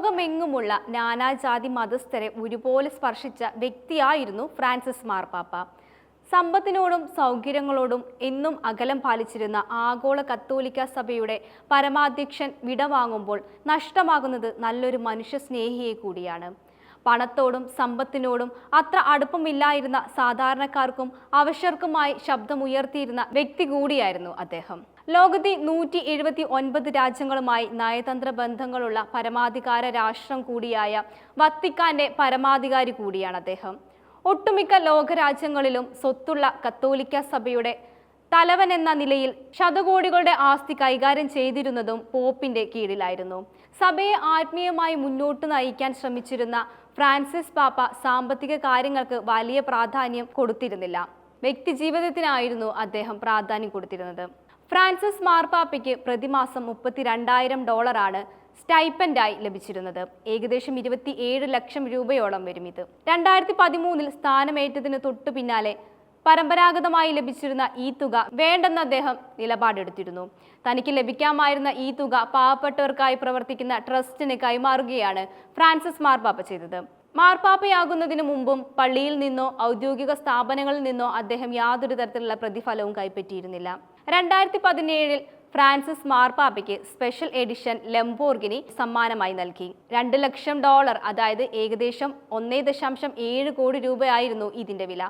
ലോകമെങ്ങുമുള്ള നാനാജാതി മതസ്ഥരെ ഒരുപോലെ സ്പർശിച്ച വ്യക്തിയായിരുന്നു ഫ്രാൻസിസ് മാർപ്പാപ്പ സമ്പത്തിനോടും സൗകര്യങ്ങളോടും എന്നും അകലം പാലിച്ചിരുന്ന ആഗോള കത്തോലിക്ക സഭയുടെ പരമാധ്യക്ഷൻ വിടവാങ്ങുമ്പോൾ നഷ്ടമാകുന്നത് നല്ലൊരു മനുഷ്യ സ്നേഹിയെ കൂടിയാണ്. പണത്തോടും സമ്പത്തിനോടും അത്ര അടുപ്പമില്ലായിരുന്ന സാധാരണക്കാർക്കും അവശർക്കുമായി ശബ്ദമുയർത്തിയിരുന്ന വ്യക്തി കൂടിയായിരുന്നു അദ്ദേഹം. ലോകത്തെ നൂറ്റി എഴുപത്തി ഒൻപത് രാജ്യങ്ങളുമായി നയതന്ത്ര ബന്ധങ്ങളുള്ള പരമാധികാര രാഷ്ട്രം കൂടിയായ വത്തിക്കാന്റെ പരമാധികാരി കൂടിയാണ് അദ്ദേഹം. ഒട്ടുമിക്ക ലോകരാജ്യങ്ങളിലും സ്വത്തുള്ള കത്തോലിക്ക സഭയുടെ തലവൻ എന്ന നിലയിൽ ശതകോടികളുടെ ആസ്തി കൈകാര്യം ചെയ്തിരുന്നതും പോപ്പിന്റെ കീഴിലായിരുന്നു. സഭയെ ആത്മീയമായി മുന്നോട്ട് നയിക്കാൻ ശ്രമിച്ചിരുന്ന ഫ്രാൻസിസ് പാപ്പ സാമ്പത്തിക കാര്യങ്ങൾക്ക് വലിയ പ്രാധാന്യം കൊടുത്തിരുന്നില്ല. വ്യക്തിജീവിതത്തിനായിരുന്നു അദ്ദേഹം പ്രാധാന്യം കൊടുത്തിരുന്നത്. ഫ്രാൻസിസ് മാർപ്പാപ്പയ്ക്ക് പ്രതിമാസം മുപ്പത്തിരണ്ടായിരം ഡോളറാണ് സ്റ്റൈപ്പൻഡായി ലഭിച്ചിരുന്നത്. ഏകദേശം ഇരുപത്തി ലക്ഷം രൂപയോളം വരും ഇത്. രണ്ടായിരത്തി പതിമൂന്നിൽ സ്ഥാനമേറ്റതിന് തൊട്ടു പിന്നാലെ പരമ്പരാഗതമായി ലഭിച്ചിരുന്ന ഈ തുക വേണ്ടെന്ന് അദ്ദേഹം നിലപാടെടുത്തിരുന്നു. തനിക്ക് ലഭിക്കാമായിരുന്ന ഈ തുക പാവപ്പെട്ടവർക്കായി പ്രവർത്തിക്കുന്ന ട്രസ്റ്റിന് കൈമാറുകയാണ് ഫ്രാൻസിസ് മാർപ്പാപ്പ ചെയ്തത്. മാർപ്പാപ്പയാകുന്നതിന് മുമ്പും പള്ളിയിൽ നിന്നോ ഔദ്യോഗിക സ്ഥാപനങ്ങളിൽ നിന്നോ അദ്ദേഹം യാതൊരു തരത്തിലുള്ള പ്രതിഫലവും കൈപ്പറ്റിയിരുന്നില്ല. രണ്ടായിരത്തി പതിനേഴിൽ ഫ്രാൻസിസ് മാർപ്പാപ്പയ്ക്ക് സ്പെഷ്യൽ എഡിഷൻ ലംബോർഗിനി സമ്മാനമായി നൽകി. രണ്ട് ലക്ഷം ഡോളർ അതായത് ഏകദേശം ഒന്നേ ദശാംശം ഏഴ് കോടി രൂപയായിരുന്നു ഇതിന്റെ വില.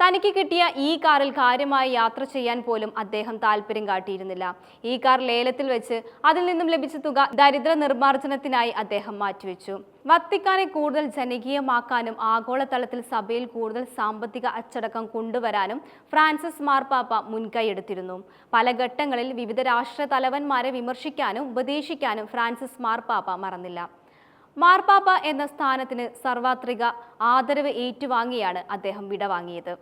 തനിക്ക് കിട്ടിയ ഈ കാറിൽ കാര്യമായി യാത്ര ചെയ്യാൻ പോലും അദ്ദേഹം താല്പര്യം കാട്ടിയിരുന്നില്ല. ഈ കാർ ലേലത്തിൽ വെച്ച് അതിൽ നിന്നും ലഭിച്ച തുക ദരിദ്ര നിർമ്മാർജനത്തിനായി അദ്ദേഹം മാറ്റിവെച്ചു. വത്തിക്കാനെ കൂടുതൽ ജനകീയമാക്കാനും ആഗോളതലത്തിൽ സഭയിൽ കൂടുതൽ സാമ്പത്തിക അച്ചടക്കം കൊണ്ടുവരാനും ഫ്രാൻസിസ് മാർപ്പാപ്പ മുൻകൈയെടുത്തിരുന്നു പല ഘട്ടങ്ങളിൽ വിവിധ രാഷ്ട്ര തലവന്മാരെ വിമർശിക്കാനും ഉപദേശിക്കാനും ഫ്രാൻസിസ് മാർപ്പാപ്പ മറന്നില്ല. മാർപ്പാപ്പ എന്ന സ്ഥാനത്തിന് സർവാത്രിക ആദരവ് ഏറ്റുവാങ്ങിയാണ് അദ്ദേഹം വിടവാങ്ങിയത്.